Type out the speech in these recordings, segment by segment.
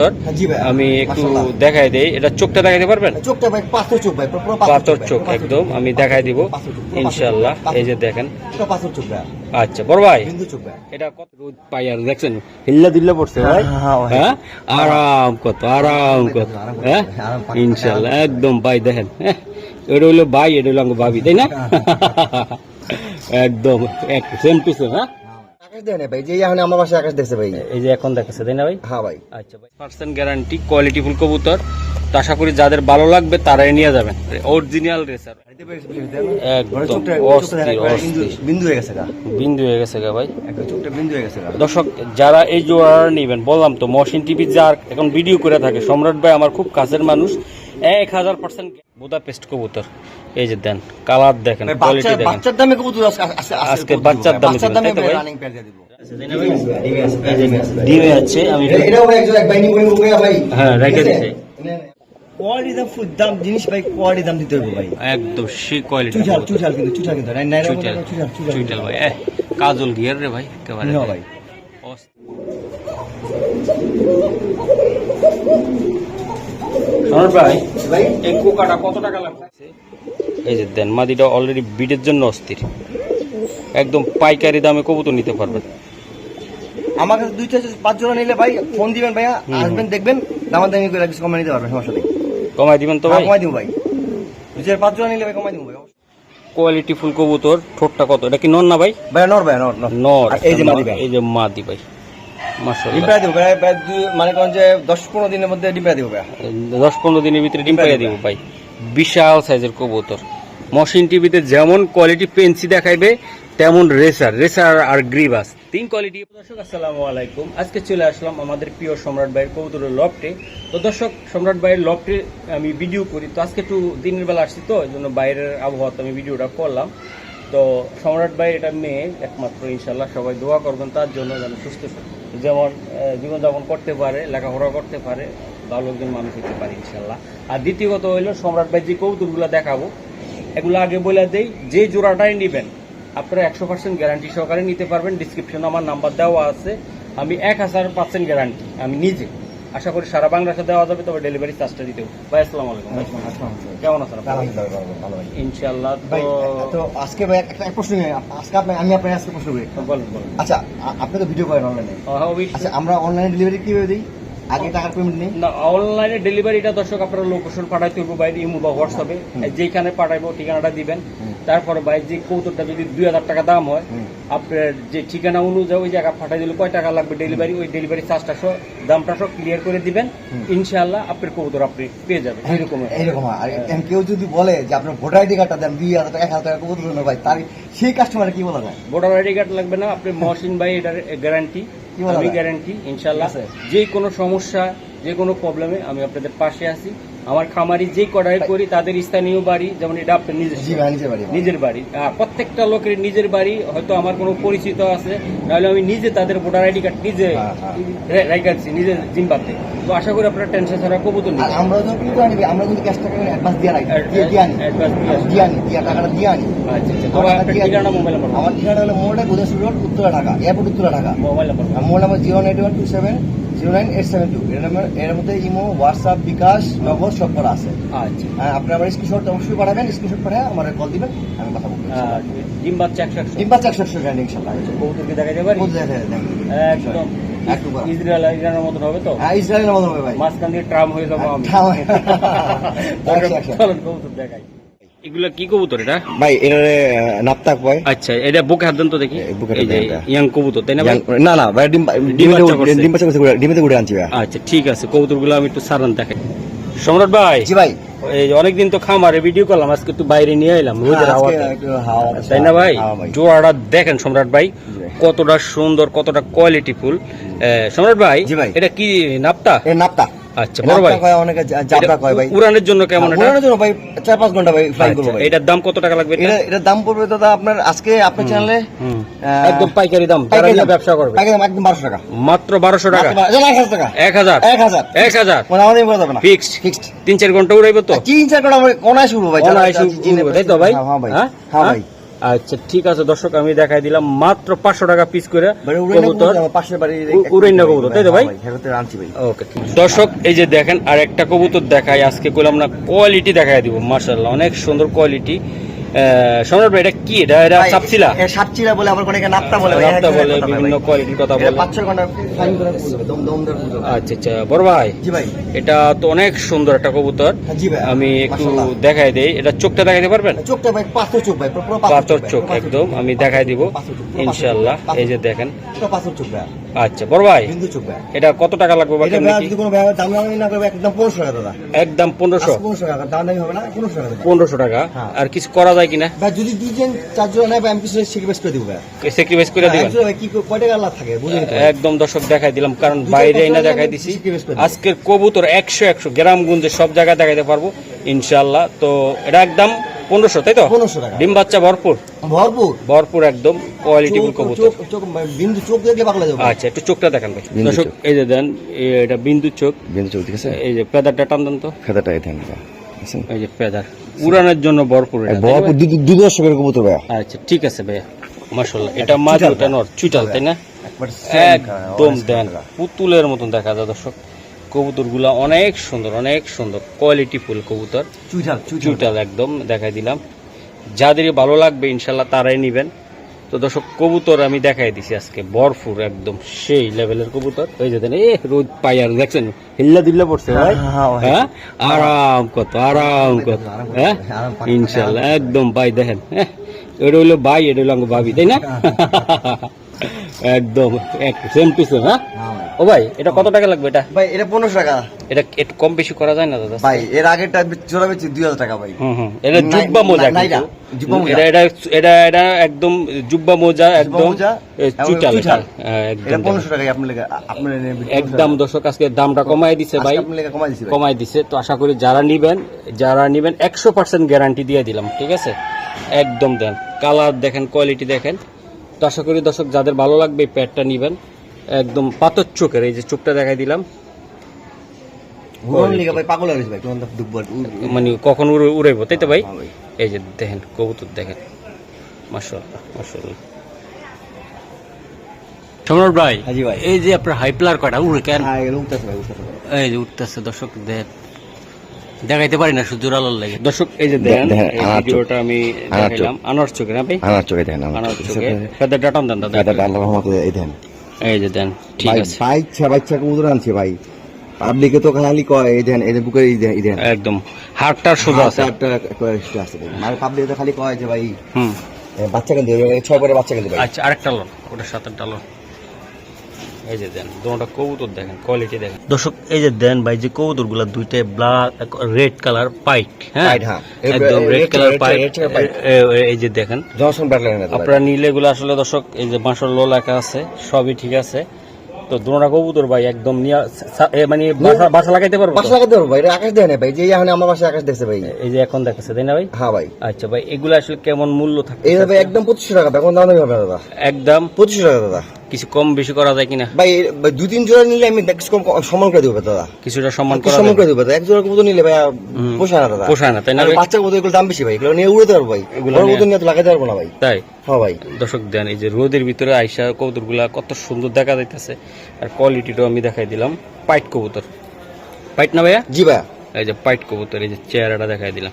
হ্যাঁ, আমি একটু। দেখাই দেই। এটা চোখটা দেখাইতে পারবেন? পাথর চোখ একদম। আমি দেখাই দিব। ইনশাল্লাহ এই যে দেখেন। আচ্ছা বড় ভাই। এটা কত রোদ পাই আর দেখছেন হিল্লা দিল্লা পড়ছে ভাই। হ্যাঁ, হ্যাঁ, হ্যাঁ? আরাম কত আরাম কত। হ্যাঁ? ইনশাল্লাহ একদম ভাই দেখেন। হ্যাঁ? এটা হইল ভাই এটা হইল আমার ভাবি তাই না? একদম এক সেম টু সেম হ্যাঁ? আকাশ দেয় না ভাই যে এখন আমার বাসায় আকাশ দেখছে ভাই। এই যে এখন দেখাচ্ছে তাই না ভাই? হ্যাঁ ভাই। আচ্ছা ভাই। পার্সেন্ট গ্যারান্টি কোয়ালিটি ফুল কবুতর। তো আশা করি যাদের ভালো লাগবে তারাই নিয়ে যাবেন। Original racer. বিন্দু- বিন্দু হয়ে গেছে গা। বিন্দু হয়ে গেছে ভাই। বিন্দু হয়ে গেছে দর্শক যারা এই জোড়াটা নেবেন বললাম তো মহসিন টিভি যার এখন ভিডিও করে থাকে সম্রাট ভাই আমার খুব কাছের মানুষ। এক হাজার পার্সেন্ট বুদা পেস্ট কবুতর। এই যে দেন কালার দেখেন কোয়ালিটি দেখেন। বাচ্চার দামে কবুতর আজকে- বাচ্চার দামে বাচ্চার দামে? রানিং পেয়ার দিয়ে দিব। ডিমে আছে আমি একজন এক নিবো ভাই। হ্যাঁ, রেখে? দিছে। কোয়ালিটি দাম দাম জিনিস ভাই কোয়ালিটি দাম দিতে হবে ভাই। একদম সেই কোয়ালিটি চুচাল চুচাল কিন্তু চুচাল কিন্তু। নাই নাই চুচাল চুচাল ভাই। কাজল গিয়ার রে ভাই একেবারে। না ভাই। ভাই। ভাই এই কোকাটা কত টাকা লাগছে এই যে দেন মাদিটা অলরেডি বিডের জন্য অস্থির। একদম পাইকারি দামে কবুতর নিতে পারবেন। আমার কাছে দুই চার পাঁচ জোড়া নিলে ভাই ফোন দিবেন ভাইয়া আসবেন দেখবেন দামাদামি করে কিছু কমে নিতে পারবেন সমস্যা নেই। কমাই দিবেন তো হ্যাঁ, ভাই কমাই দিব ভাই। দুই চার পাঁচ জোড়া নিলে ভাই কমাই দিব ভাই কোয়ালিটি ফুল কবুতর ঠোঁটটা কত? এটা কি নন না ভাই? ভাই নর ভাই নর নর। নর এই যে মাদি ভাই। এই যে মাদি ভাই। ডিম পেড়া দিব মানে করেন যে দশ পনেরো দিনের মধ্যে ডিম পেড়া দিব ভাই দশ পনেরো দিনের ভিতরে ডিম দিব ভাই। বিশাল সাইজের কবুতর। মশিন টিভিতে যেমন কোয়ালিটি পেন্সি দেখাইবে তেমন রেসার রেসার আর গ্রিবাস তিন কোয়ালিটি দর্শক আসসালামু আলাইকুম। আজকে চলে আসলাম আমাদের প্রিয় সম্রাট ভাইয়ের কবুতরের লফটে তো দর্শক সম্রাট ভাইয়ের লফটে আমি ভিডিও করি। তো আজকে একটু দিনের বেলা আসছি তো এই জন্য বাইরের আবহাওয়াতে আমি ভিডিওটা করলাম। তো সম্রাট ভাই এটা মেয়ে একমাত্র ইনশাল্লাহ সবাই দোয়া করবেন তার জন্য যেন সুস্থ যেমন জীবনযাপন করতে পারে, লেখাপড়া করতে পারে, ভালো একজন মানুষ হতে পারে ইনশাল্লাহ আর দ্বিতীয়ত হইল সম্রাট ভাই যে কৌতুকগুলো দেখাবো, এগুলো আগে বলে দেই, যে জোড়াটাই নেবেন, আপনারা একশো পার্সেন্ট গ্যারান্টি সহকারে নিতে পারবেন। ডিসক্রিপশনে আমার নাম্বার দেওয়া আছে। আমি এক হাজার পার্সেন্ট গ্যারান্টি আমি নিজে। আশা করি সারা বাংলাদেশে দেওয়া যাবে তবে ডেলিভারি চার্জটা দিতে ভাই আসসালামু আলাইকুম। কেমন আছেন আপনি? ইনশাল্লাহ তো আজকে ভাই একটা প্রশ্ন আজকে আপনি আমি আপনার আজকে প্রশ্ন করি। বলেন বলেন। আচ্ছা আপনি তো ভিডিও করেন অনলাইনে হ্যাঁ, আচ্ছা আমরা অনলাইনে ডেলিভারি কীভাবে দিই? আগে টাকার পেমেন্ট নেই। না অনলাইনে ডেলিভারিটা দর্শক আপনারা লোকেশন পাঠাইতে হবে বাইরে ইমো বা হোয়াটসঅ্যাপে যেখানে পাঠাইবো ঠিকানাটা দিবেন। তারপরে ভাই যে কৌতুকটা যদি দুই হাজার টাকা দাম হয়। আপনার যে ঠিকানা অনুযায়ী ওই জায়গা পাঠাই দিলে কয় টাকা লাগবে ডেলিভারি ওই ডেলিভারি চার্জটা সহ দামটা সব ক্লিয়ার করে দিবেন। ইনশাআল্লাহ আপনার কবুতর আপনি পেয়ে যাবেন। এরকম এইরকম আর কেউ যদি বলে যে আপনার ভোটার আইডি কার্ডটা দেন দুই হাজার টাকা এক হাজার টাকা জন্য ভাই তার সেই কাস্টমারে কি বলা যায়? ভোটার আইডি কার্ড লাগবে না আপনি মহসিন ভাই এটার গ্যারান্টি আমি গ্যারান্টি ইনশাল্লাহ। যে কোনো সমস্যা যে কোনো প্রবলেমে আমি আপনাদের পাশে আছি। আমার খামারি যে কড়াই করি তাদের স্থানীয় বাড়ি যেমন এটা আপনার নিজের নিজের বাড়ি প্রত্যেকটা লোকের নিজের বাড়ি হয়তো আমার কোনো পরিচিত আছে নাহলে আমি নিজে তাদের ভোটার আইডি কার্ড নিজে হ্যাঁ, হ্যাঁ। রে- রেখেছি নিজের জিম্বাতে। তো আশা করি আপনারা টেনশন ছাড়া কবুতর নিবেন। আমরা কবুতর আনি আমরা কিন্তু ক্যাশ টাকা অ্যাডভান্স দিয়ে রাখি। Ad- দিয়ে দিয়ে আনি। advance দিয়ে আনি দিয়ে টাকাটা দিয়ে আনি। আচ্ছা আচ্ছা। ঠিকানা মোবাইল নাম্বার আমার ঠিকানা হলো মোড়ে গোদাসুর road Uttara Dhaka airport Uttara Dhaka. Mobile number mobile number zero nine one two seven zero nine eight seven two এর নাম্বার এর মধ্যে ইমো হোয়াটসঅ্যাপ বিকাশ নগদ সব করা আছে। আচ্ছা। হ্যাঁ, আপনি আমার স্ক্রিনশট অবশ্যই পাঠাবেন স্ক্রিনশট পাঠিয়ে আমার কল দিবেন আমি কথা বলব আর ডিম বাচ্চা একশো একশো। তিন একশো একশো গ্যান্ডিং ইনশাল্লাহ। কবুতরকে দেখাতে পারি একদম। ইসরায়েল ইরানের মতন হবে তো? হ্যাঁ ইসরায়েলের মতো হবে ভাই। মাঝখান দিয়ে ট্রাম হয়ে যাব আমি। দেখাই। এগুলা কি কবুতর এটা? ভাই নাপতাক ভাই। আচ্ছা এটা বুকে হাত দেন তো দেখি। ইয়াং কবুতর তাই না না না ভাই ডিম ডিম। ডিম বাচ্চা ঘুরে আনছি আচ্ছা ঠিক আছে কবুতরগুলো আমি একটু সারান দেখাই। সম্রাট ভাই জি ভাই। এই অনেকদিন তো খামারে ভিডিও করলাম আজকে একটু বাইরে নিয়ে এলাম রোদের হাওয়াতে হাওয়া তাই না ভাই। জোড়াটা দেখেন সম্রাট ভাই কতটা সুন্দর কতটা কোয়ালিটি ফুল। সম্রাট ভাই। এটা কি নাপতা? নাপতা। আচ্ছা বড় ভাই। কয় অনেকে জা- কয় ভাই। উড়ানের জন্য কেমন এটা? উড়ানোর জন্য ভাই চার পাঁচ ঘণ্টা ভাই ফ্লাই করব আচ্ছা, ভাই। এটার দাম কত টাকা লাগবে এটা? এটা এটার দাম পড়বে দাদা আপনার আজকে আপনার চ্যানেলে একদম পাইকারি দাম যারা। ব্যবসা করবে। পাইকারি দাম একদম বারোশো টাকা। মাত্র বারোশো টাকা? মাত্র বারো- এক হাজার টাকা। এক হাজার? এক হাজার। মানে আমাদের বলা যাবে না। ফিক্সড? ফিক্সড। তিন চার ঘণ্টা উড়াইবে তো? তিন চার ঘণ্টা আমরা কোনায় শুরু ভাই জি, জি, তাই তো ভাই? হ্যাঁ ভাই। হ্যাঁ? হ্যাঁ? হ্যাঁ? ভাই। আচ্ছা ঠিক আছে দর্শক আমি দেখাই দিলাম মাত্র পাঁচশো টাকা পিস করে মানে কবুতর। বাড়ির উড়াইনা কবুতর, তাই তো ভাই? ওকে দর্শক এই যে দেখেন আর একটা কবুতর দেখাই আজকে করলাম না কোয়ালিটি দেখাই দিব মার্শাল্লাহ অনেক সুন্দর কোয়ালিটি সম্রাট ভাই এটা কি? এটা এটা এ সাপচিলা বলে আবার অনেকে নাপ্তা বলে নাপ্তা বলে, বিভিন্ন কোয়ালিটির কথা বলে। পাঁচ ছয় ঘণ্টা ধরে আচ্ছা আচ্ছা বড় ভাই জি ভাই। এটা তো অনেক সুন্দর একটা কবুতর। হ্যাঁ, জি ভাই আমি একটু দেখাই দেই এটা চোখটা দেখাইতে পারবেন? চোখটা ভাই পাথর চোখ ভাই পুরো পাথর চোখ একদম আমি দেখাই দিব ইনশাল্লাহ এই যে দেখেন। পাথর চোখ ভাই। আচ্ছা বড় ভাই বিন্দু চোখ ভাই। এটা কত টাকা লাগবে বা এটা কি? যদি কোনো দাম দামি না করবে একদম পনেরোশো টাকা দাদা। একদম পনেরোশো? পনেরোশো টাকা দাম দামি হবে না পনেরোশো টাকা দাদা। পনেরোশো টাকা? হ্যাঁ। আর কিছু করা যায় কিনা? ভাই যদি দুজন চারজন নেয় ভাই আমি কিছু সেক্রিফাইস করে দিব ভাই। স্যাক্রিফাইস করে দিবেন? কি কয় টাকা লাভ থাকে? বুঝলেন একদম দর্শক দেখাই দিলাম কারণ বাইরে না দেখাই দিছি। আজকের কবুতর একশো একশো গ্রামগঞ্জে সব জায়গায় দেখাইতে পারব ইনশাল্লাহ তো এটা একদম পনেরোশো তাই তো? পনেরোশো টাকা। ডিম বাচ্চা ভরপুর? ভরপুর। ভরপুর একদম কোয়ালিটিফুল চোখ- কবুতর। বিন্দু চোখ দেখলে পাগলা যাবে। আচ্ছা একটু চোখটা দেখান ভাই। দর্শক চোখ। এই যে দেন এটা বিন্দু চোখ। বিন্দু চোখ ঠিক আছে? এই যে পেদারটা টান দেন তো। ফেদারটা এই বুঝছেন এই যে পেদার। উড়ানোর জন্য ভরপুর বহরপুর দুই দর্শকের কবুতর ভাইয়া আচ্ছা ঠিক আছে ভাইয়া। মাশাল্লাহ এটা মাছ ওটা নর চুইটাল তাই না? একদম দেন। পুতুলের মতন দেখা যায় দর্শক। কবুতরগুলা অনেক সুন্দর অনেক সুন্দর। কোয়ালিটি ফুল কবুতর। চুটাল চুইটাল একদম দেখাই দিলাম। যাদের ভালো লাগবে ইনশাল্লাহ তারাই নিবেন। তো দর্শক কবুতর আমি দেখাই দিছি আজকে। বরফুর একদম সেই লেভেলের কবুতর। ওই যে এ রোদ পাই আর দেখছেন হিল্লা দিল্লা পড়ছে ভাই। হ্যাঁ, হ্যাঁ, ভাই। হ্যাঁ? আরাম কত আরাম কত হ্যাঁ? ইনশাল্লাহ একদম ভাই দেখেন হ্যাঁ? এটা হইল ভাই এটা হইল আমার ভাবি তাই না? একদম সেম টু সেম হ্যাঁ? হ্যাঁ। ও ভাই এটা কত টাকা লাগবে এটা? ভাই এটা পনেরোশো টাকা। এটা একটু কম বেশি করা যায় না দাদা? ভাই এর আগেরটা জোড়া বেচি দুই হাজার টাকা ভাই। হুম হুম। এটা জুব্বা মোজা। এটা এটা এটা এটা একদম জুব্বা মোজা একদম চুটাল। হ্যাঁ, একদম পনেরোশো টাকা আপনার লেগে আপনার একদম দর্শক আজকে দামটা কমাই দিছে ভাই। কমাই দিছি দিছে। তো আশা করি যারা নিবেন যারা নিবেন একশো পার্সেন্ট গ্যারান্টি দিয়ে দিলাম ঠিক আছে? একদম দেন। কালার দেখেন কোয়ালিটি দেখেন। তো আশা করি দর্শক যাদের ভালো লাগবে এই প্যাডটা নিবেন একদম পাতর চোখের এই যে চোখটা দেখাই দিলাম। ভাই ভাই মানে কখন তাই তো ভাই? হ্যাঁ এই যে দেখেন কবুতর দেখেন। সম্রাট ভাই হ্যাঁ জি ভাই। এই যে আপনার হাইপ্লার কয়টা? উড়ে কেন? হ্যাঁ ভাই ভাই। এই যে উঠতেছে দর্শক দেখ। দেখাইতে পারি না শুধু আলোর লাগে। দর্শক এই যে দেখেন, আনার ভিডিওটা আমি আনার দেখাইলাম আনার চোখে না ভাই? আমার চোখে ধ্যান আনার চোখে। চোখে। ফেদার ডাটান দেন দাদা। ফেদারটা আল্লাহ এই ধ্যান এই যে দেন ঠিক ভাই আছে। বাচ্চা কবুতর আনছে ভাই। পাবলিকে তো খালি কয় এই দেন এই বুকের এই দেন এই দেন। একদম। হাড়টার সোজা আছে। একটা একটা আছে মানে পাবলিক তো খালি কয় যে ভাই হুম। বাচ্চা কেন দেবে ছয় পরে বাচ্চা কেন দেবে আচ্ছা আরেকটা লোন ওটা সাত আটটা লোন। এই যে দেন দুটা কবুতর দেখেন কোয়ালিটি দেখেন। দর্শক এই যে দেন ভাই যে কবুতরগুলা দুইটা ব্ল্যাক রেড কালার পাইট হ্যাঁ? হ্যাঁ। এই- একদম রেড কালার pied। এই যে দেখেন জনসন আপনারা নিলে এগুলো আসলে দর্শক এই যে বাঁশর লো লেখা আছে সবই ঠিক আছে। তো দুটা কবুতর ভাই একদম মানে বাসা বাসা লাগাইতে পারব তো? বাচ্চা লাগাতে পারব ভাই আকাশ দেয় না ভাই যে এখন আমার বাসায় আকাশ দেখছে ভাই। এই যে এখন দেখাচ্ছে তাই না ভাই? হ্যাঁ ভাই। আচ্ছা ভাই এগুলো আসলে কেমন মূল্য থাকে এই ভাই একদম পঁচিশশো টাকা কোনো দাম হবে দাদা? একদম পঁচিশশো টাকা দাদা। কিছু কম বেশি করা যায় কিনা? ভাই দুই তিন জোড়া নিলে আমি কিছু কম সম্মান করে দেবো দাদা। কিছুটা সম্মান করা সম্মান করে দেবো? দাদা এক জোড়া কবুতর নিলে ভাই। পোষায় না দাদা। পোষায় না, তাই না বাচ্চা কবুতর এগুলো দাম বেশি ভাই এগুলো নিয়ে উড়াতে পারব ভাই। এগুলো নিয়ে- কবুতর নিয়ে তো লাগাতে পারব না ভাই। তাই? হ্যাঁ ভাই। দর্শক দেন এই যে রোদের ভিতরে আইসা কবুতরগুলা কত সুন্দর দেখা যাইতেছে। আর কোয়ালিটিটাও আমি দেখাই দিলাম। পাইট কবুতর। পাইট না ভাইয়া? জি ভাই এই যে পাইট কবুতর এই যে চেহারাটা দেখাই দিলাম।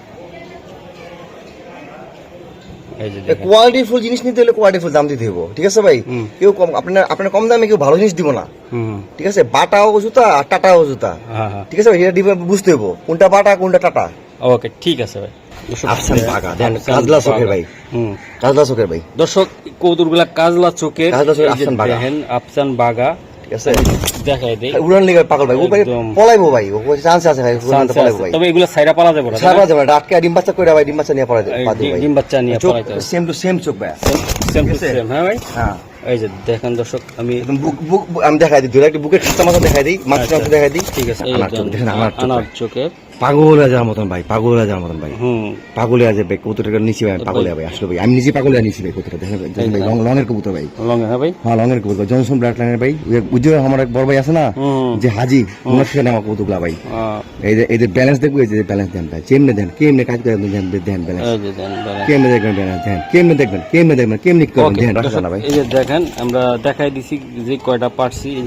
কোয়ালিটি ফুল জিনিস নিতে হলে কোয়ালিটি ফুল দাম দিতে হব ঠিক আছে ভাই? কেউ কম আপনার আপনার কম দামে কেউ ভালো জিনিস দিব না। ঠিক আছে? বাটাও জুতা আর টাটাও জুতা। হ্যাঁ হ্যাঁ। ঠিক আছে ভাই? এটা বুঝতে হব কোনটা বাটা কোনটা টাটা। ওকে ঠিক আছে ভাই। দর্শক, আফসান বাগা, দেন, কাজলা চোখের ভাই। কাজলা চোখের ভাই। দর্শক কবুতরগুলা কাজলা চোখের কাজলা চোখের আফসান বাগা। আফসান বাগা। ঠিক আছে? দেখাই দেই। উড়ান লিগে পাগল ভাই ও ভাই পলাইবো ভাই ও চান্স আছে ভাই উড়ান পলাইবো ভাই। তবে এগুলো সাইরা পালা যাবে না সারা যাবে আটকে ডিম বাচ্চা করে ভাই ডিম বাচ্চা নিয়ে ডিম বাচ্চা নিয়ে পড়াইতে সেম টু সেম চোখ ভাই। Same to? সেম হ্যাঁ ভাই? হ্যাঁ। এই যে দেখেন দর্শক আমি একদম বুক বুক আমি দেখাই দিই দুটো একটু বুকের খাস্তা মাথা দেখাই দিই মাথা আচ্ছা। দেখাই দিই। ঠিক আছে চোখ, ভাই। চোখে পাগল যাওয়ার মতন ভাই পাগল যাওয়ার মতন ভাই। পাগল হয়ে যাবে কবুতরটা নিচে ভাই পাগল ভাই আসলে ভাই। আমি নিজে পাগল নিছি ভাই কবুতরটা দেখেন ভাই লং লংয়ের কবুতর ভাই। লং হ্যাঁ ভাই? হ্যাঁ লংয়ের কবুতর জনসন ব্লাড লাইনের ভাই। বুঝছ আমার এক বড় ভাই আছে না যে হাজি ওনার সাথে আমার কবুতরগুলা ভাই। এই যে এই যে ব্যালেন্স দেখব এই যে ব্যালেন্স দেন ভাই। কেমনে দেন কেমনে কাজ করে দেন দেন ব্যালেন্স কেমনে দেখবেন ব্যালেন্স দেন। কেমনে দেখবেন কেমনে দেখবেন কেমনে করবেন দেন ভাই। এই যে দেখেন আমরা দেখাই দিছি যে কয়টা পারছি এই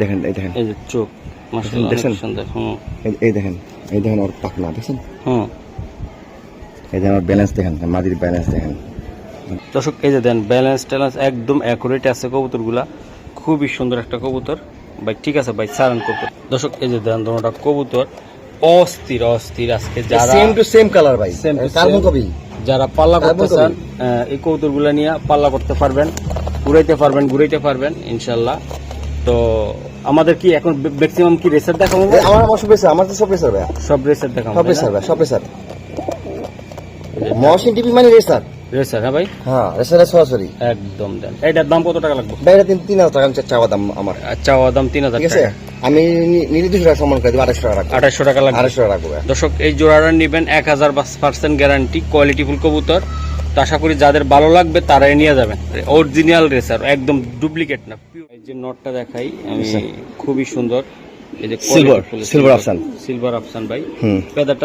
দেখেন এই দেখেন। এই যে চোখ মাশাআল্লাহ? সুন্দর হুম। এই দেখেন। এই দেখেন ওর পাকনা দেখছেন? হুম। এই দেখেন ওর ব্যালেন্স দেখেন মাদির ব্যালেন্স দেখেন। দর্শক এই যে দেন ব্যালেন্স ট্যালেন্স একদম অ্যাকুরেট আছে কবুতরগুলা। খুবই সুন্দর একটা কবুতর। ভাই ঠিক আছে ভাই সারান কবুতর দর্শক এই যে দেন দুটোটা কবুতর অস্থির অস্থির আজকে যারা সেম টু সেম কালার ভাই। To carbon. কপি যারা পাল্লা করতে চান এই কবুতরগুলা নিয়ে পাল্লা করতে পারবেন উড়াইতে পারবেন ঘুরাইতে পারবেন ইনশাল্লাহ। তো আমাদের কি এখন ম্যাক্সিমাম কি রেসার দেখাবো? আমার আমার সব রেসার আমার তো সব রেসার ভাই সব রেসার দেখাবো সব রেসার ভাই সব রেসার মহসিন টিভি মানে রেসার রেসার হ্যাঁ ভাই? হ্যাঁ রেসারের সরাসরি। একদম দেন। এটার দাম কত টাকা লাগবে? ভাই এটা তিন তিন হাজার টাকা চাওয়া দাম আমার। ও দাম তিন হাজার ঠিক আছে? আমি নিলে দুশো টাকা সম্মান করে দেবো আড়াইশো টাকা আঠাশশো টাকা লাগবে। আড়াইশো টাকা। দর্শক এই জোড়াটা নেবেন এক হাজার পার্সেন্ট গ্যারান্টি কোয়ালিটিফুল কবুতর। তো আশা করি যাদের ভালো লাগবে তারাই নিয়ে যাবেন। অরিজিনাল রেসার একদম ডুপ্লিকেট না এই যে নটটা দেখাই আমি। খুবই সুন্দর। এই যে silver option. সিলভার অপশন ভাই।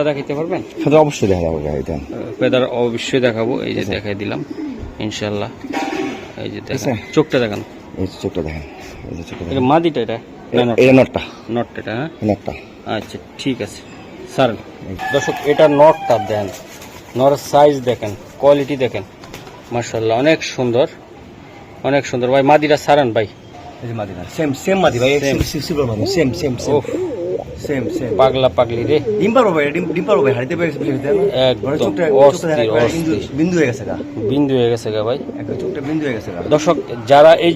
দেখাইতে পারবেন? অবশ্যই দেখা যাবে পেদার অবশ্যই দেখাবো। এই যে দেখাই দিলাম ইনশাল্লাহ। এই যে দেখান চোখটা দেখান। এই চোখটা দেখেন এই যে চোখটা এটা মাদিটা এটা? নটটা নটটা হ্যাঁ? নটটা আচ্ছা ঠিক আছে। স্যার দর্শক এটা নটটা দেন। নরের সাইজ দেখেন কোয়ালিটি দেখেন। মার্শাল্লাহ অনেক সুন্দর অনেক সুন্দর। ভাই মাদিরা সারান ভাই। সেম সেম মাদি ভাই same same same same same পাগলা পাগলি রে। ভাই ভাই হাড়িতে পেয়ে অস্থির। বিন্দু হয়ে গেছে গা। বিন্দু হয়ে গেছে গা ভাই। চোখটা বিন্দু হয়ে গেছে গা। দর্শক যারা এই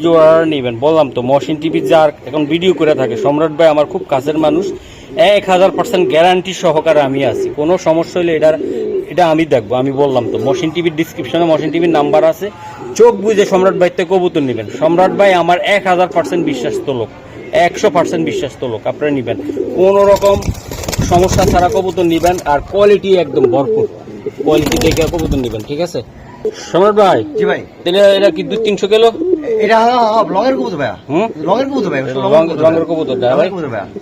নেবেন বললাম তো মহসিন টিভি যার এখন ভিডিও করে থাকে সম্রাট ভাই আমার খুব কাছের মানুষ। এক হাজার পার্সেন্ট গ্যারান্টি সহকারে আমি আছি। কোনো সমস্যা হলে এটার এটা আমি দেখব, আমি বললাম তো। মশিন টিভির ডিসক্রিপশনে মশিন টিভির নাম্বার আছে। চোখ বুঝে সম্রাট ভাই থেকে কবুতর নেবেন। সম্রাট ভাই আমার এক হাজার পার্সেন্ট বিশ্বাস্ত লোক, একশো পার্সেন্ট বিশ্বাস্ত লোক, আপনারা নেবেন। কোনো রকম সমস্যা ছাড়া কবুতর নেবেন আর কোয়ালিটি একদম ভরপুর। কোয়ালিটি দেখে কবুতর নেবেন, ঠিক আছে? সম্রাট ভাই জি ভাই। তাহলে এটা কি দুই তিনশো কিলো? এটা হ্যাঁ হ্যাঁ কবুতর ভাই হুম? কবুতর ভাই কবুতর ভাই? ভাই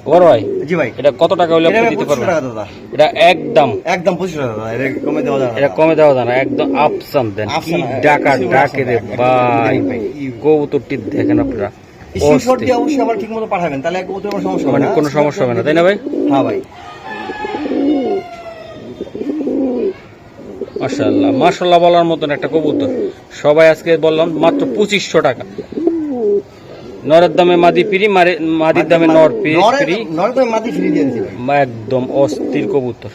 বড় ভাই? জি ভাই। এটা কত টাকা হলে আপনি দিতে পারবেন? এটা একদম। একদম পঁচিশ টাকা দাদা এটা কমে দেওয়া এটা কমে দেওয়া যায় না একদম আপসাম দেন। কি ডাকা ডাকে রে ভাই। কবুতরটি দেখেন আপনারা। স্ক্রিনশট দিয়ে অবশ্যই আমার ঠিক পাঠাবেন তাহলে কবুতর কোনো সমস্যা হবে মানে না। কোনো সমস্যা হবে না তাই না ভাই? হ্যাঁ ভাই। মাশাল্লাহ মাশাল্লাহ বলার মতন একটা কবুতর। সবাই আজকে বললাম মাত্র পঁচিশশো টাকা। নরের দামে মাদি পিরি মারে- মাদির দামে নর পিরি ফ্রি। একদম অস্থির কবুতর।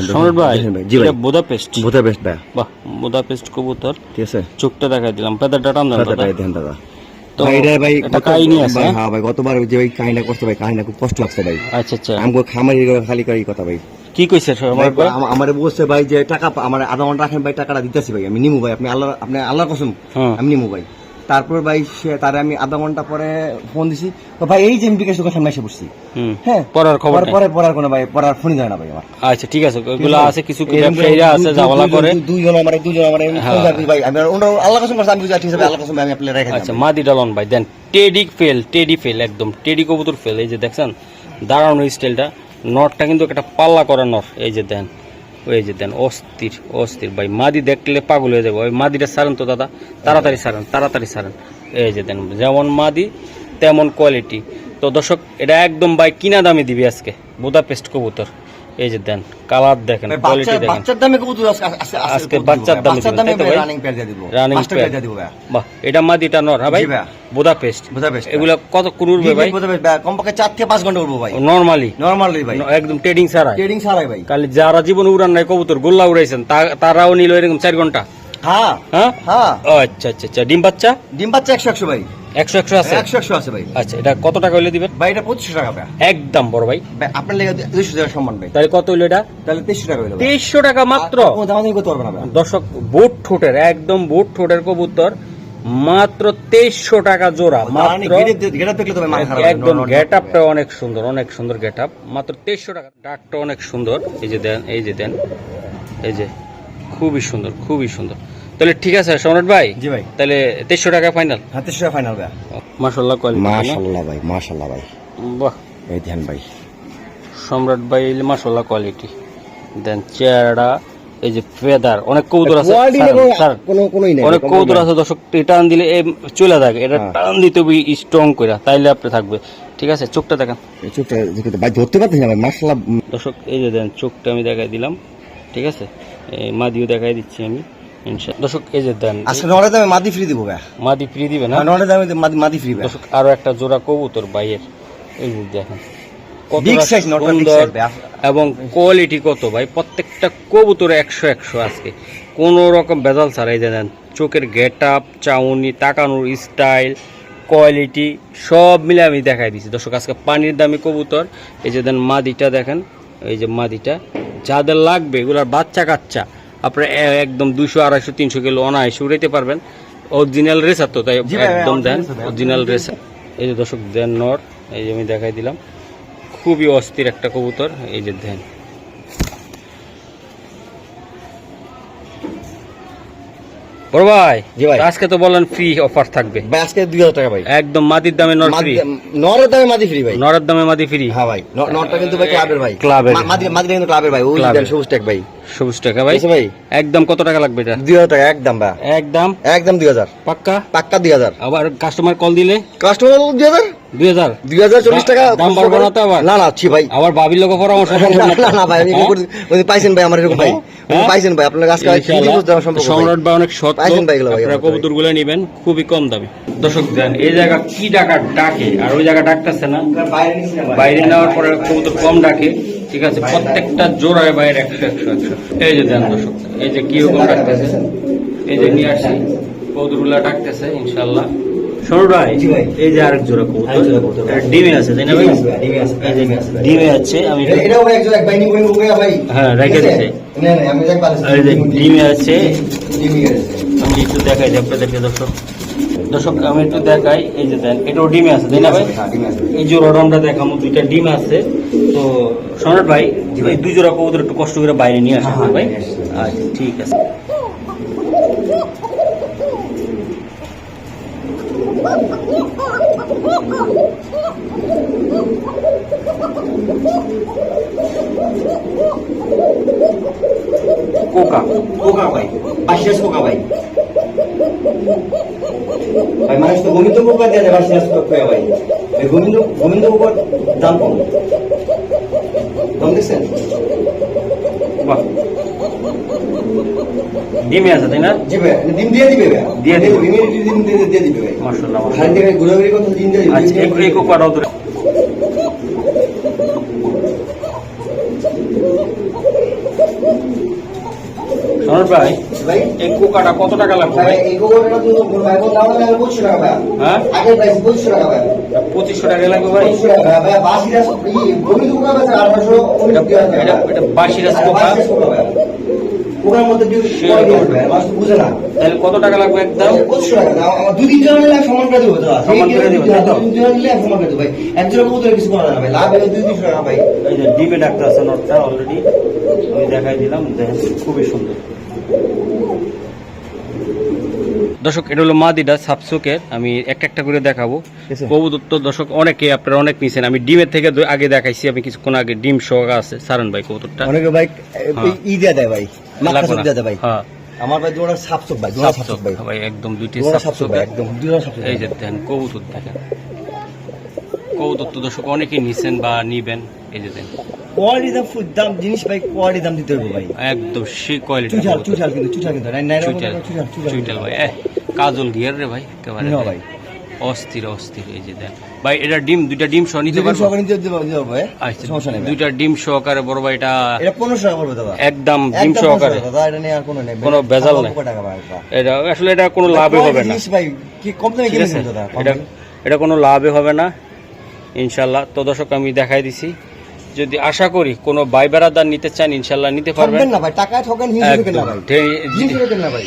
সম্রাট ভাই জি ভাই এটা বোদাপেস্ট। বুঝতে বেস্ট ভাই। বাহ বোদাপেস্ট কবুতর। ঠিক আছে। চোখটা দেখাই দিলাম। পেদারটা টান দাদা। দাদা। দেন দাদা। তো ভাই এটা ভাই কাহিনী আছে হ্যাঁ? হ্যাঁ ভাই গতবার যে ভাই কাহিনা করতে ভাই কাহিনা খুব কষ্ট লাগছে ভাই। আচ্ছা আচ্ছা। আমগো খামারি খালি করি কথা ভাই। কি কইছে আমারে বলছে ভাই যে টাকা আমার আধা ঘণ্টা রাখেন ভাই টাকাটা দিতেছি ভাই আমি নিমু ভাই আপনি আল্লাহ আপনি আল্লাহর কসম হ্যাঁ। আমি নিমু ভাই। তারপর ভাই তারে আমি আধা ঘণ্টা পরে ফোন দিছি তো ভাই এই যে আমি বিকাশ দোকান এসে পড়ছি হুম হ্যাঁ পড়ার খবর পরে- পড়ার কোনো ভাই পড়ার ফোনই যায় না ভাই আমার। আচ্ছা ঠিক আছে ওগুলো আছে কিছু ব্যবসায়ীরা আছে দুই- করে। দুইজন আমার দুইজন আমার ফোন। যায় ভাই। আমি আল্লাহ কসম করছে আমি ঠিক আছে আল্লাহ কসম আমি আপনার রেখে আচ্ছা মাদি ডালন ভাই দেন টেডি ফেল টেডি ফেল একদম টেডি কবুতর ফেল এই যে দেখছেন দাঁড়ানো স্টাইলটা নটটা কিন্তু একটা পাল্লা করা নট এই যে দেন ওই যে দেন অস্থির অস্থির ভাই মাদি দেখলে পাগল হয়ে যাবে ওই মাদিটা সারেন তো দাদা তাড়াতাড়ি সারেন তাড়াতাড়ি সারেন এই যে দেন যেমন মাদি তেমন কোয়ালিটি তো দর্শক এটা একদম ভাই কিনা দামে দিবি আজকে? বুদা পেস্ট কবুতর। এই যে দেন কালার দেখেন কোয়ালিটি দেখেন। বাচ্চার দামে কবুতর আজকে বাচ্চার দামে ভাই? রানিং পেয়ার দিয়ে দিব। রানিং পেয়ার দিয়ে দিব ভাই। বাহ এটা মাদিটা নর হ্যাঁ ভাই? জি ভাই। বুদা পেস্ট বুদাপেস্ট এগুলা কত কুরুরবে ভাই? কমপক্ষে চার থেকে পাঁচ ঘণ্টা উঠবো ভাই। নরমালি নর্মালি ভাই। একদম ট্রেডিং ছাড়া ট্রেডিং ছাড়াই ভাই। কালি যারা জীবন উড়ান নাই কবুতর গোল্লা উড়াইছেন তারাও নিল এরকম চার ঘণ্টা? হ্যাঁ। হ্যাঁ? হ্যাঁ। আচ্ছা আচ্ছা আচ্ছা। ডিম বাচ্চা? ডিম বাচ্চা একশো একশো ভাই। একশো একশো আছে? একশো একশো আছে ভাই। আচ্ছা এটা কত টাকা হইলে দিবেন? ভাই এটা পঁচিশশো টাকা ভাই। একদম বড় ভাই। আপনার লেগে দুইশো টাকা সম্মান ভাই। তাহলে কত হইল এটা? তাহলে তেইশশো টাকা হইল তেইশশো টাকা মাত্র? দামাদামি করতে না দর্শক বুট ঠোঁটের একদম বুট ঠোঁটের কবুতর মাত্র তেইশশো টাকা জোড়া মাত্র একদম গেট আপটা অনেক সুন্দর অনেক সুন্দর গেট আপ মাত্র তেইশশো টাকা ডাকটা অনেক সুন্দর। এই যে দেন এই যে দেন এই যে। খুবই সুন্দর খুবই সুন্দর। তাহলে ঠিক আছে সম্রাট ভাই? জি ভাই। তাহলে তেইশশো টাকা ফাইনাল হাতে সেরা ফাইনাল ভাই। মাসাল্লাহ কোয়ালিটি মাশাআল্লাহ ভাই মাশাআল্লাহ ভাই। বাহ। এই ধ্যান ভাই। সম্রাট ভাই মাসাল্লাহ কোয়ালিটি দেন চেহারা এই যে ফেদার অনেক কবুতর আছে। অনেক কবুতর আছে দর্শক টান দিলে চলে থাকে এটা হ্যাঁ। টান দিতে হবে স্ট্রং করে তাইলে আপনি থাকবে। ঠিক আছে চোখটা দেখেন। এই চোখটা ধরতে পারতেছি না দর্শক এই যে দেন চোখটা আমি দেখাই দিলাম। ঠিক আছে? মাদিও দেখাই দিচ্ছি আমি দর্শক এই যে দেন আজকে নড়ে দামে মাদি ফ্রি দিব মাদি ফ্রি দিবে না? নড়ে দামে মাদি মাদি ফ্রি দর্শক আরও একটা জোড়া কবুতর বাইয়ের এই যে দেখেন। এবং কোয়ালিটি কত ভাই? প্রত্যেকটা কবুতর একশো একশো আজকে। কোনো রকম বেজাল ছাড়াই দেন চোখের গেট আপ চাউনি তাকানোর স্টাইল কোয়ালিটি সব মিলে আমি দেখাই দিচ্ছি। দর্শক আজকে পানির দামি কবুতর এই যে দেন মাদিটা দেখেন এই যে মাদিটা যাদের লাগবে এগুলার বাচ্চা কাচ্চা আপনার একদম দুশো আড়াইশো তিনশো কিলো অনায়াসে উড়াইতে পারবেন। অরিজিনাল রেসার তো তাই একদম দেন অরিজিনাল রেসার এই যে দর্শক দেন নর এই যে আমি দেখাই দিলাম। খুবই অস্থির একটা কবুতর এই যে দেন। বড় ভাই জি ভাই। আজকে তো বললেন ফ্রি অফার থাকবে। ভাই আজকে 2000 টাকা ভাই। একদম মাদির দামে নর ফ্রি নরের দামে মাদি ফ্রি ভাই। নরের দামে মাদি ফ্রি হ্যাঁ ভাই কিন্তু ভাই ক্লাবের ভাই। ক্লাবের। মাদি কিন্তু ক্লাবের ভাই। ওই। দেন সবুজ ট্যাগ ভাই। সবুজ টাকা ভাই। ভাই? একদম কত টাকা লাগবে এটা? 2000 টাকা একদম ভাই। একদম। একদম 2000 পাক্কা? পাক্কা 2000 আবার কাস্টমার কল দিলে? কাস্টমার 2000 দুই হাজার। 2040 টাকা দাম বাড়বে না তো আবার? না না ছি ভাই। আবার বাবির লোক পরামর্শ না না, না ভাই আমি হ্যাঁ? ওই পাইছেন ভাই আমার এরকম ভাই। হ্যাঁ? পাইছেন ভাই আপনার কাছে আমার? সম্রাট বা অনেক সৎ পাইছেন ভাই আপনারা আমার ভাই। কবুতরগুলো নিবেন খুবই কম দামে। দর্শক দেন এই জায়গা কি ডাকা ডাকে? আর ওই জায়গা ডাকতেছে না? বাইরে নেওয়ার পরে কবুতর কম ডাকে। ঠিক আছে প্রত্যেকটা জোড়ায় বাইরে একশো একশো একশো। এই যে দেন দর্শক এই যে কি রকম ডাকতেছে? এই যে নিয়ে আসি কবুতরগুলা ডাকতেছে ইনশাল্লাহ ভাই। এই যে আরেক জোড়া কবুতর। ডিমে আছে তাই না ভাই? ডিমে আছে আমি এটাও এক ভাই। হ্যাঁ, রেখে ঠিক না না আমি দেখ পারছি এই যে ডিমে আছে। ডিমে আছে। আমি একটু দেখাই দিই আপনাদেরকে দর্শক। দর্শক আমি একটু দেখাই। এই যে দেন এটাও ডিমে আছে তাই না ভাই? হ্যাঁ। এই জোড়াটা আমরা দেখাবো দুইটা ডিম আছে। তো সম্রাট ভাই এই দুই জোড়া কবুতর একটু কষ্ট করে বাইরে নিয়ে আসেন হ্যাঁ, ভাই। আচ্ছা ঠিক আছে। কোকা কোকা ভাই বাসিয়াস কোকা ভাই। ভাই, মানুষ তো গোবিন্দ কোকা দিয়ে দেয় বাসিয়াস কোকা ভাই। গোবিন্দ গোবিন্দ কোকার দাম কম। দাম দেখছেন? ডিমে আছে তাই না? ডিম দিয়ে দিবে দিয়ে দিবে। ডিম দিয়ে দিয়ে দিবে ভাই। মার্শাল্লাহ খালি থেকে ঘুরাঘুরি করতে ডিম দিয়ে দিবে আচ্ছা এই- এই কোকাটাও তো। সম্রাট ভাই ভাই? এই কোকাটা কত টাকা লাগবে ভাই এই কোকাটা তো ভাই কোন দাম লাগে 25 টাকা ভাই। হ্যাঁ? আগের প্রাইস 25 টাকা ভাই। পঁচিশশো টাকা লাগবে ভাই? 25 টাকা ভাই বাসিয়াস ই গোবিন্দ কোকা ভাই 800 এটা এটা বাসিরাজ কোকা? মধ্যে বুঝে না। তাহলে কত টাকা লাগবে একদম পঁচিশশো টাকা দাও। আমার দুই তিনজন নিলে এক সমান করে দেবো সমান করে দিবো, তাই তো? দুই তিনজন নিলে সমান করে দেবো ভাই। একজনের কবুতর কিছু করা না ভাই লাভ হলে দুই তিনশো টাকা ভাই। এই যে ডিপে ডাক্তার আছে নটটা অলরেডি আমি দেখাই দিলাম দেখেন খুবই সুন্দর। দর্শক এটা হলো মা মাদিটা সাবসুকের আমি একটা একটা করে দেখাবো। আছে। কবুতর তো দর্শক অনেকে আপনারা অনেক নিছেন। আমি ডিমের থেকে আগে দেখাইছি আমি কিছুক্ষণ আগে ডিম সহ আছে সারান ভাই কবুতরটা। অনেকে ভাই হ্যাঁ। ই দিয়ে দেয় ভাই। দিয়ে ভাই। হ্যাঁ। আমার ভাই দুটো সাপসক ভাই সাপসক ভাই। ভাই একদম দুইটি দুটো ভাই একদম দুটো সাপসক এই যে দেখেন কবুতর দেখেন। কবুতর তো দর্শক অনেকেই নিছেন বা নিবেন এই যে দেখেন কোয়ালিটি দাম ফুল দাম জিনিস ভাই কোয়ালিটি দাম দিতে হবে ভাই। একদম সেই কোয়ালিটি চুচাল চুচাল কিন্তু চুচাল কিন্তু। চুচাল চুচাল ভাই। কাজল গিয়ার রে ভাই একেবারে। না ভাই। অস্থির অস্থির এই যে দেন ভাই এটা ডিম দুইটা ডিম সহ নিতে পারব? সকালে নিতে আচ্ছা সমস্যা নেই দুইটা ডিম সহকারে বড় ভাই এটা এটা টাকা পড়বে দাদা। একদম ডিম সহকারে। দাদা এটা নিয়ে আর কোনো নেই কোনো নেই। এটা। আসলে এটা কোনো লাভে হবে না। জিনিস ভাই কি কম দামে ঠিক কিনে আছে। দাদা? এটা এটা কোনো লাভে হবে না ইনশাল্লাহ। তো দর্শক আমি দেখাই দিছি। যদি আশা করি কোনো বাই বেড়াদার নিতে চান ইনশাল্লাহ নিতে পারবেন। না ভাই টাকায় ঠকেন একদম। ভাই। ভাই।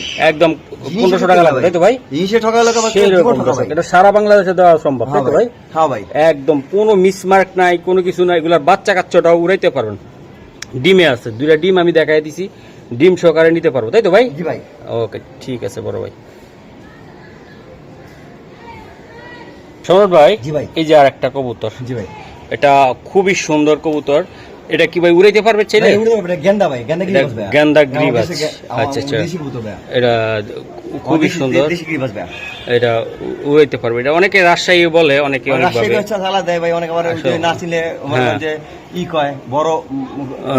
পনেরোশো টাকা লাগবে। তাই তো ভাই? হিংসে ঠকা ভাই। এটা সারা বাংলাদেশে দেওয়া সম্ভব তাই তো ভাই? ভাই হ্যাঁ ভাই। একদম কোনো মিসমার্ক নাই কোনো কিছু নাই এগুলার বাচ্চা কাচ্চাটাও উড়াইতে পারবেন। ডিমে আছে দুইটা ডিম আমি দেখাই দিছি ডিম সহকারে নিতে পারব তাই তো ভাই? জি ভাই। ওকে ঠিক আছে বড় ভাই। ভাই জি ভাই। এই যে আর একটা কবুতর। জি ভাই। এটা খুবই সুন্দর কবুতর। এটা কি ভাই উড়াইতে পারবে ছেলে এটা গেন্দা ভাই গেন্দা গ্রিবাস গেন্দা গ্রিবাস। আচ্ছা, আচ্ছা। এটা খুবই সুন্দর। গ্রিবাস এটা উড়াইতে পারবে। এটা অনেকে রাজশাহী বলে অনেকে অনেক ভাবে হচ্ছে দেয় ভাই অনেক আবার ওই যে আসলে- না চিনলে হ্যাঁ। করেন যে ই কয় বড়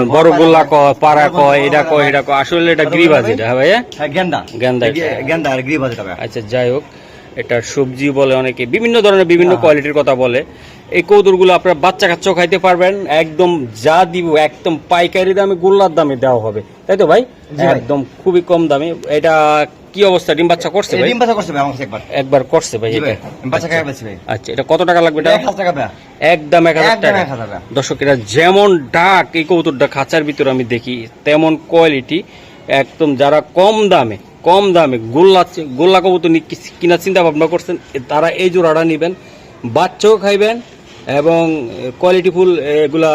বড় গোল্লা কয়। পাড়া কয় এটা কয় এটা কয়। আসলে এটা গ্রিবাজ বলে ভাই? এটা হ্যাঁ? হ্যাঁ গেন্দা। গেন্দা গেন্দা আর গ্রিবাস এটা আচ্ছা যাই হোক এটা সবজি বলে অনেকে বিভিন্ন ধরনের বিভিন্ন। কোয়ালিটির কথা বলে। এই কৌদুরগুলো আপনার বাচ্চা কাচ্চাও খাইতে পারবেন। একদম যা দিব একদম পাইকারি দামে গোল্লার দামে দেওয়া হবে। তাই তো ভাই? একদম খুবই কম দামে। এটা কি অবস্থা? ডিম বাচ্চা করছে ভাই? ডিম বাচ্চা করছে ভাই একবার। একবার করছে ভাই এটা? বাচ্চা পেয়েছি ভাই। আচ্ছা এটা কত টাকা লাগবে এটা? এক হাজার টাকা ভাই একদম এক হাজার একদম টাকা। এক হাজার টাকা। দর্শক এটা যেমন ডাক এই কৌতুরটা খাঁচার ভিতরে আমি দেখি তেমন কোয়ালিটি একদম যারা কম দামে কম দামে গোল্লা গোল্লা কবুতর কিনা চিন্তা ভাবনা করছেন তারা এই জোড়াটা নেবেন। বাচ্চাও খাইবেন এবং কোয়ালিটি ফুল এগুলা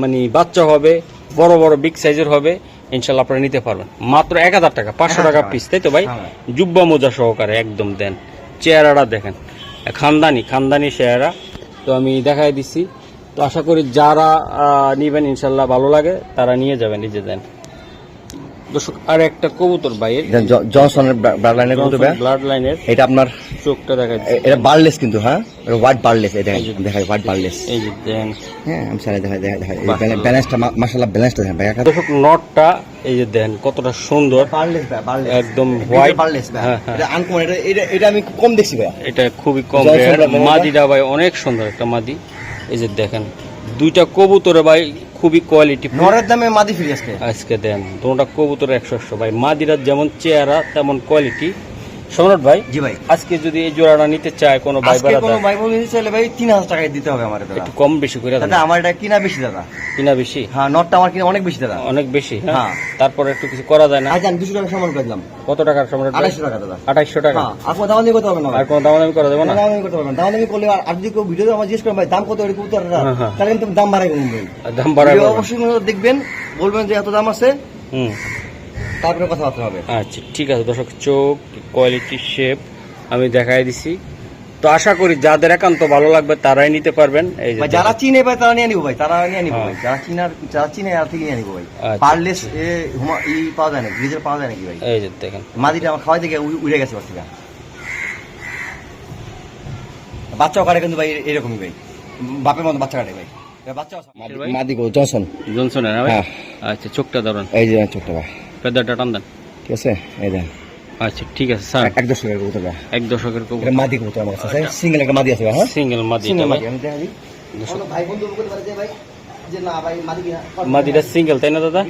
মানে বাচ্চা হবে বড় বড় বিগ সাইজের হবে ইনশাল্লাহ আপনারা নিতে পারবেন। মাত্র এক হাজার টাকা পাঁচশো টাকা পিস তাই তো ভাই? হ্যাঁ জুব্বা মোজা সহকারে একদম দেন। চেহারাটা দেখেন। খানদানি খানদানি চেহারা। তো আমি দেখাই দিচ্ছি। তো আশা করি যারা নিবেন ইনশাল্লাহ ভালো লাগে তারা নিয়ে যাবেন নিজে দেন। দর্শক আর একটা কবুতর ভাইয়ের। জনসনের ব্লাড লাইনের কবুতর ভাই ব্লাড লাইনের এটা আপনার চোখটা দিচ্ছি। এটা বার্লেস কিন্তু হ্যাঁ? হোয়াইট বার্লেস এটা দেখাই হোয়াইট বার্লেস এই যে দেন। হ্যাঁ আমি সারা দেখাই দেখাই দেখাই। ব্যালেন্সটা মাশাআল্লাহ ব্যালেন্সটা দেখেন ভাই দর্শক নটটা এই যে দেন কতটা সুন্দর। বার্লেস ভাই বার্লেস একদম white। বার্লেস ভাই হ্যাঁ, হ্যাঁ। এটা আনকমন এটা এটা এটা আমি কম দেখছি ভাই এটা খুবই কম মাদিটা ভাই অনেক সুন্দর একটা মাদি। এই যে দেখেন দুইটা কবুতরে ভাই খুবই কোয়ালিটি নরের দামে মাদি ফ্রি আজকে? আজকে দেন দুটা কবুতর একশো একশো। ভাই মাদিরা যেমন চেহারা তেমন কোয়ালিটি সম্রাট ভাই জি ভাই। আজকে যদি এই জোড়াটা নিতে চায় কোনো ভাই আজকে কোনো ভাই নিতে চাইলে ভাই তিন হাজার টাকায় দিতে হবে আমার দাদা। একটু কম বেশি করে দাদা আমার এটা কিনা বেশি দাদা। কিনা বেশি? হ্যাঁ নটটা আমার কিনা অনেক বেশি দাদা। অনেক বেশি হ্যাঁ? হ্যাঁ। তারপরে একটু কিছু করা যায় না? আজ আমি দুশো টাকা সমান করে দিলাম। কত টাকার সম্রাট আড়াইশো টাকা দাদা। আঠাইশশো টাকা। হ্যাঁ আপনার দামাদামি করতে হবে না আর কোনো দামাদামি করা যাবে না? দামাদামি করতে পারবেন দামাদামি করলে আর আর যদি কেউ ভিডিও আমার জিজ্ঞেস করেন ভাই দাম কত এর কবুতর হ্যাঁ। তাহলে কিন্তু দাম বাড়াই দাম বাড়ায় অবশ্যই দেখবেন বলবেন যে এত দাম আছে। হুম। তারপরে কথাবার্তা হবে। আচ্ছা ঠিক আছে দর্শক চোখ কোয়ালিটি শেপ আমি দেখাই দিছি। তো আশা করি যাদের একান্ত ভালো লাগবে তারাই নিতে পারবেন। এই যে যারা চিনে ভাই তারা নিয়ে নিবো ভাই তারা নিয়ে নিবো হ্যাঁ। ভাই যারা চিনার যারা চিনে আর থেকে নিয়ে নিবো ভাই। আচ্ছা। পারলেস এ হুমা- ই পাওয়া যায় না গ্রিজের পাওয়া যায় নাকি ভাই? এই যে দেখেন। মাদিটা আমার খাওয়াই থেকে উড়ে- উড়ে গেছে বাচ্চাও কাটে কিন্তু ভাই এরকমই ভাই। বাপের মতো বাচ্চা কাটে ভাই। বাচ্চা ভাই? মাদি গো জনসন। জনসনের না ভাই? হ্যাঁ। আচ্ছা চোখটা ধরুন। এই যে ছোট্ট ভাই। পেদারটা টান দেন। ঠিক আছে? এই দেন। আচ্ছা ঠিক আছে স্যার। এক দশ টাকার কবুতর এক দশকের কবুতর। মাদি কবুতর আমার কাছে সিঙ্গেল একটা মাদি আছে হ্যাঁ? সিঙ্গেল মাদি সিঙ্গেল মাদি আমি দেখা দিই। ভাই বন্ধু বলতে পারে যে ভাই যে না ভাই মাদি কিনা। মাদিটা সিঙ্গেল তাই না দাদা?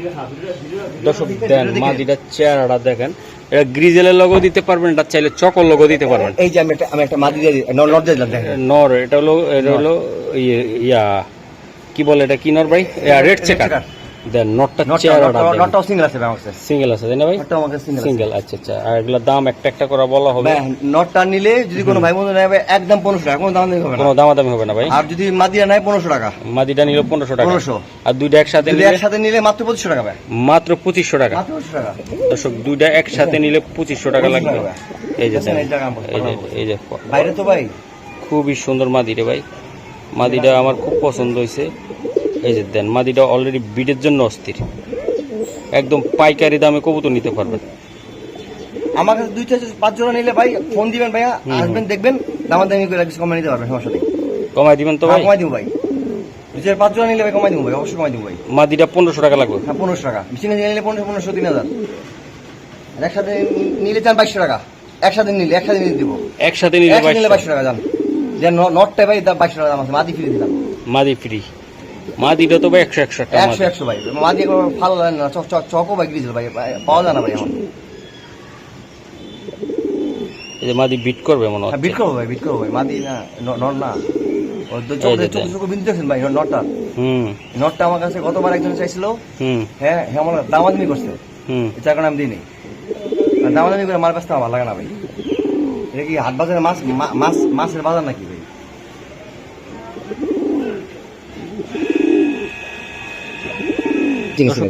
দর্শক দেন ভিডিও চেহারাটা দেখেন। এটা গ্রিজেলের লগো দিতে পারবেন এটা চাইলে চকর লগো দিতে পারবেন। এই যে আমি একটা আমি একটা মাদি দিলাম দেখেন। নর এটা হলো এটা হলো ইয়ে- ইয়া কি বলে এটা কি নর ভাই? রেড চেকার দেন নটটা নটটাও সিঙ্গেল আছে ভাই সিঙ্গেল আছে না ভাই? নটটাও আমার সিঙ্গেল সিঙ্গেল আচ্ছা আচ্ছা। আর এগুলো দাম একটা একটা করে বলা হবে। নটটা নিলে যদি কোনো ভাই বন্ধু নেয় ভাই, একদম টাকা। কোনো দাম নেই হবে না। কোনো দামাদামি হবে না ভাই। আর যদি নেয় পনেরোশো টাকা। মাদিটা নিল টাকা। 1500 আর দুইটা একসাথে নিলে একসাথে নিলে মাত্র পঁচিশশো টাকা ভাই। মাত্র টাকা। মাত্র পঁচিশশো টাকা। দর্শক দুইটা একসাথে নিলে পঁচিশশো টাকা লাগবে। এই যে। এই বাইরে তো ভাই। খুবই সুন্দর মাদি রে ভাই। মাদিটা আমার খুব পছন্দ হয়েছে এই যে দেন মাদিটা অলরেডি বিটের জন্য অস্থির। একদম পাইকারি দামে কবুতর নিতে পারবেন। আমার কাছে দুই চার পাঁচ জোড়া নিলে ভাই ফোন দিবেন ভাইয়া আসবেন দেখবেন দামার দামি করে কিছু কমে নিতে পারবেন সমস্যা নেই। কমাই দিবেন তো হ্যাঁ, ভাই কমাই দিব ভাই। দুই চার পাঁচ জোড়া নিলে ভাই কমাই দিব ভাই অবশ্যই কমাই দিব ভাই। মাদিটা পনেরোশো টাকা লাগবে। হ্যাঁ পনেরোশো টাকা। বেশি নিলে পনেরোশো পনেরোশো তিন হাজার। একসাথে নিলে চান বাইশশো টাকা। একসাথে নিলে একসাথে নিলে দিব। একসাথে নিলে বাইশশো। টাকা যান যে নটটা ভাই বাইশশো টাকা দাম আছে মাদি ফ্রি দিলাম। মাদি ফ্রি। মাদিটা তো ভাই একশো একশো একশো। একশো ভাই। ভালো লাগে না চক চক চকও ভাই গিয়েছিল ভাই পাওয়া যায় না ভাই এখন। এই যে মাদি বিট করবে মনে হ্যাঁ হচ্ছে। বিট করব ভাই বিট করব ভাই। মাদি না নর না। ও তো চোখে চোখে চোখে বিন্দু দেখছেন ভাই নটটা হুম। নটটা আমার কাছে গতবার একজন চাইছিল। হুম। হ্যাঁ হ্যাঁ আমার দামাদামি করছে। হুম। এই টাকা আমি দিই দামাদামি করে আমার লাগে না ভাই। এটা কি হাট বাজারে মাছ মা- মাছ মাছের বাজার নাকি ভাই?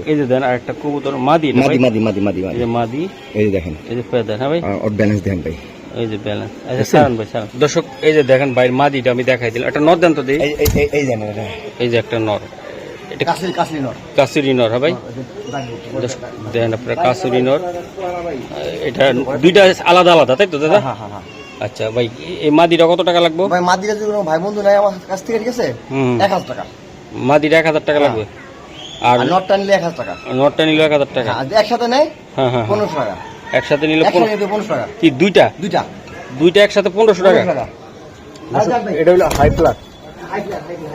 এই যে দেন আর কবুতর মাদি এটা ভাই। মাদি মাদি মাদি মাদি। এই যে দেখেন। এই যে ফেদার হ্যাঁ ভাই? ওর ব্যালেন্স দেখেন ভাই। এই যে ব্যালেন্স আচ্ছা সারান ভাই সারান দর্শক এই যে দেখেন ভাইয়ের মাদিটা আমি দেখাই দিলাম। একটা নর দেন তো দিই। এই এই- এই এই জানেন এটা এই যে একটা নর। এটা কাশলি কাশলি নট কাসুরি নর হ্যাঁ ভাই? দর্শক, আপনার কাসুরি নর। এটা দুইটা আলাদা আলাদা তাই তো দাদা? হ্যাঁ হ্যাঁ হ্যাঁ। আচ্ছা ভাই এই মাদিটা কত টাকা লাগবে? ভাই মাদিরা যদি কোনো ভাই বন্ধু নাই আমার কাছ থেকে ঠিক আছে? এক হাজার টাকা। মাদিটা এক হাজার টাকা লাগবে? আর নটটা নিলে এক হাজার টাকা। নটটা নিলে এক হাজার টাকা। একসাথে নেয় হ্যাঁ হ্যাঁ হ্যাঁ। পনেরোশো টাকা। একসাথে নিলে পনেরোশো টাকা। কি দুইটা? দুইটা। দুইটা একসাথে পনেরোশো টাকা? ভাই। এটা হলো হাই ক্লাস।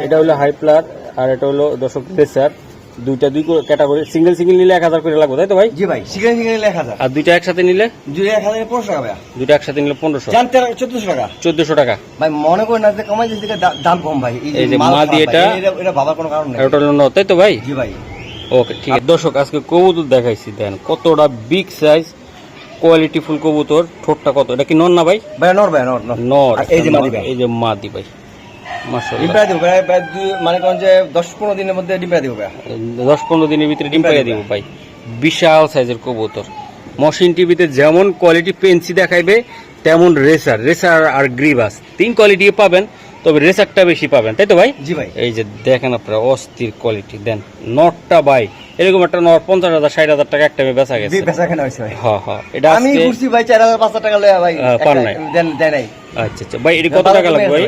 এটা হলো হাই প্লাট আর এটা হলো দর্শক রেসার। দুইটা দুই ক্যাটাগরি সিঙ্গেল সিঙ্গেল নিলে এক হাজার করে লাগবে তাই তো ভাই? জি ভাই সিগারেট সিগারেট নিলে এক হাজার। আর দুইটা একসাথে নিলে? দুই এক হাজার পনেরোশো টাকা ভাইয়া। দুইটা একসাথে নিলে পনেরোশো। জান তেরো চোদ্দশো টাকা। চোদ্দশো টাকা। ভাই মনে করেন না কমাই যে দাম কম ভাই। এই যে মা দিয়ে এটা- এটা- ভাবার কোনো কারণ নেই। ওটা হলো তাই তো ভাই? জি ভাই। ওকে ঠিক আছে। দর্শক আজকে কবুতর দেখাইছি দেন কতটা বিগ সাইজ কোয়ালিটি ফুল কবুতর ঠোঁটটা কত? এটা কি নর না ভাই? ভাই নর ভাই নর নর। এই যে মাদি ভাই। এই যে মাদি ভাই। দিব মানে করেন যে দশ পনেরো দিনের মধ্যে ডিম্পা দিব দশ পনেরো দিনের ভিতরে ডিম ডিম পাইয়ে পাইয়ে দিব ভাই। বিশাল সাইজের কবুতর। মশিন টিভিতে যেমন কোয়ালিটি পেন্সি দেখাইবে তেমন রেসার রেসার আর গ্রিবাস তিন কোয়ালিটি পাবেন তবে রেসারটা বেশি পাবেন। তাই তো ভাই? জি ভাই। এই যে দেখেন আপনারা অস্থির কোয়ালিটি দেন নটটা ভাই এরকম একটা নট পঞ্চাশ হাজার ষাট হাজার টাকা একটা বেচা গেছে। বেচা কেনা হয়েছে হ্যাঁ হ্যাঁ এটা আমি ঘুরছি ভাই চার হাজার পাঁচ টাকা লয়া ভাই। হ্যাঁ, একটা- নাই। দেন দেয় নাই। আচ্ছা আচ্ছা। ভাই এটা কত টাকা লাগবে ভাই।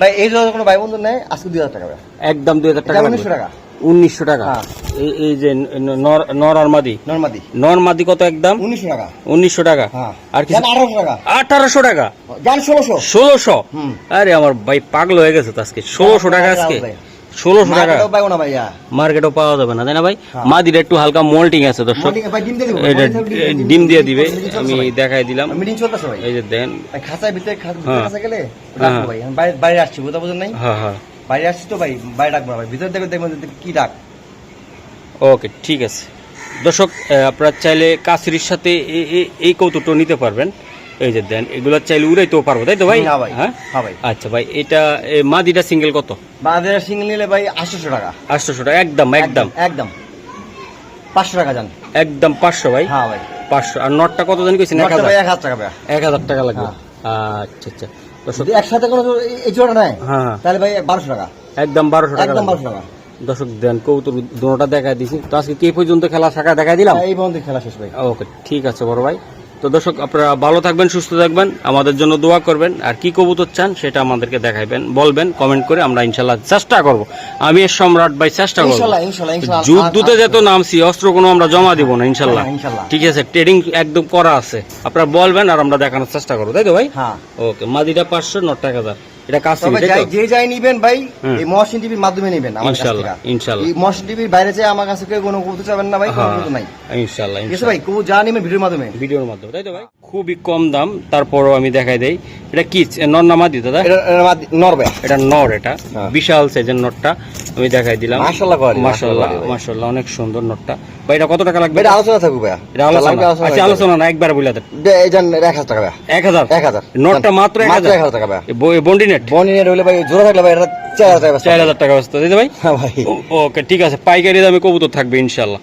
ভাই এই কোনো ভাই বন্ধু নেই? আজকে দুই হাজার টাকা একদম দুই হাজার টাকা উনিশশো টাকা। উনিশশো টাকা। হ্যাঁ। এই- যে নর নর্মাদি নর মাদি। কত একদম? উনিশশো টাকা। উনিশশো টাকা। হ্যাঁ। আর কি আঠারোশো টাকা। আঠারোশো টাকা। ষোলোশো। ষোলোশো? আরে আমার ভাই পাগল হয়ে গেছে তো আজকে। ষোলোশো টাকা আজকে। ষোলোশো টাকা। মার্কেটেও পাওয়া যাবে না তাই না ভাই? হ্যাঁ। মাদির একটু হালকা মোল্টিং আছে দর্শক। ডিম দিয়ে এটা ডিম দিয়ে দিবে। আমি দেখাই দিলাম। এই যে দেন। ভিতরে হ্যাঁ। খাঁচা গেলে হ্যাঁ। বাইরে আসছি বুঝতে বুঝেন নাই? হ্যাঁ হ্যাঁ। বাইরে আসছি তো ভাই বাইরে ডাকবো ভাই। ভিতরে দেখবে দেখবেন কি ডাক ওকে ঠিক আছে। দর্শক আপনারা চাইলে কাসরির সাথে এই কৌতুকটা নিতে পারবেন। এই যে দেন এগুলো চাইলে উড়াইতেও পারব তাই তো ভাই? না ভাই হ্যাঁ? হ্যাঁ ভাই। আচ্ছা ভাই এটা মাদিটা সিঙ্গেল কত? বাজারে সিঙ্গেল নিলে ভাই আটশোশো টাকা। আটশোশো টাকা একদম একদম একদম। পাঁচশো টাকা যান। একদম পাঁচশো ভাই? হ্যাঁ ভাই। পাঁচশো আর নটটা কত জানি কইছেন? এক হাজার। টাকা ভাই এক হাজার টাকা লাগবে। হ্যাঁ। আচ্ছা আচ্ছা। যদি একসাথে কোনো এই- জোড়া হ্যাঁ হ্যাঁ। তাহলে ভাই বারোশো টাকা। একদম বারোশো টাকা একদম বারোশো টাকা। দর্শক দেন কৌতুক দুটা দেখা দিছি। তো আজকে কে পর্যন্ত খেলা শাখা দেখা দিলাম? এই পর্যন্ত খেলা শেষ ভাই। ওকে ঠিক আছে বড় ভাই। তো দর্শক আপনারা ভালো থাকবেন সুস্থ থাকবেন আমাদের জন্য দোয়া করবেন আর কি কবুতর চান সেটা আমাদেরকে দেখাইবেন বলবেন কমেন্ট করে আমরা ইনশাল্লাহ চেষ্টা করব। আমি এর সম্রাট ভাই চেষ্টা করব। যুদ্ধতে যত নামছি অস্ত্র কোনো আমরা জমা দিব না ইনশাল্লাহ। হ্যাঁ, ঠিক আছে ট্রেডিং একদম করা আছে। আপনারা বলবেন আর আমরা দেখানোর চেষ্টা করব তাই তো ভাই? হ্যাঁ। ওকে মাদিটা পাঁচশো নট এক হাজার। এটা যে যাই নিবেন ভাই এই মহসিন টিভির মাধ্যমে নিবেন কাছ। এই মহসিন টিভির বাইরে যে আমার কাছে কেউ কোনো চাবেন না ভাই কোনো হ্যাঁ কবুতর নাই। ভাই কবুতর যা নিবেন ভিডিওর মাধ্যমে। ভিডিওর মাধ্যমে তাই তো ভাই? খুবই কম দাম তারপরও আমি দেখাই দেই। এটা কি নর না মাদি দাদা? এটা নর ভাই। এটা নর এটা হ্যাঁ। বিশাল সাইজের নটটা আমি দেখাই দিলাম। মাশাআল্লাহ অনেক সুন্দর নটটা ভাই এটা কত টাকা লাগবে? এটা আলোচনা থাকুক ভাই এটা আলোচনা আচ্ছা আলোচনা না একবার বলে দেন। এই এক হাজার টাকা ভাই এক হাজার? এক হাজার। নটটা মাত্র এক মাত্র হাজার? এক হাজার টাকা ভাই বন্ডি নেট বনিনের হইলে ভাই জোড়া থাকলে ভাই এটা চার হাজার টাকা চার হাজার টাকা ব্যস্ত দিতে ভাই? হ্যাঁ ভাই। ওকে ঠিক আছে পাইকারি দামে কবুতর থাকবে ইনশাল্লাহ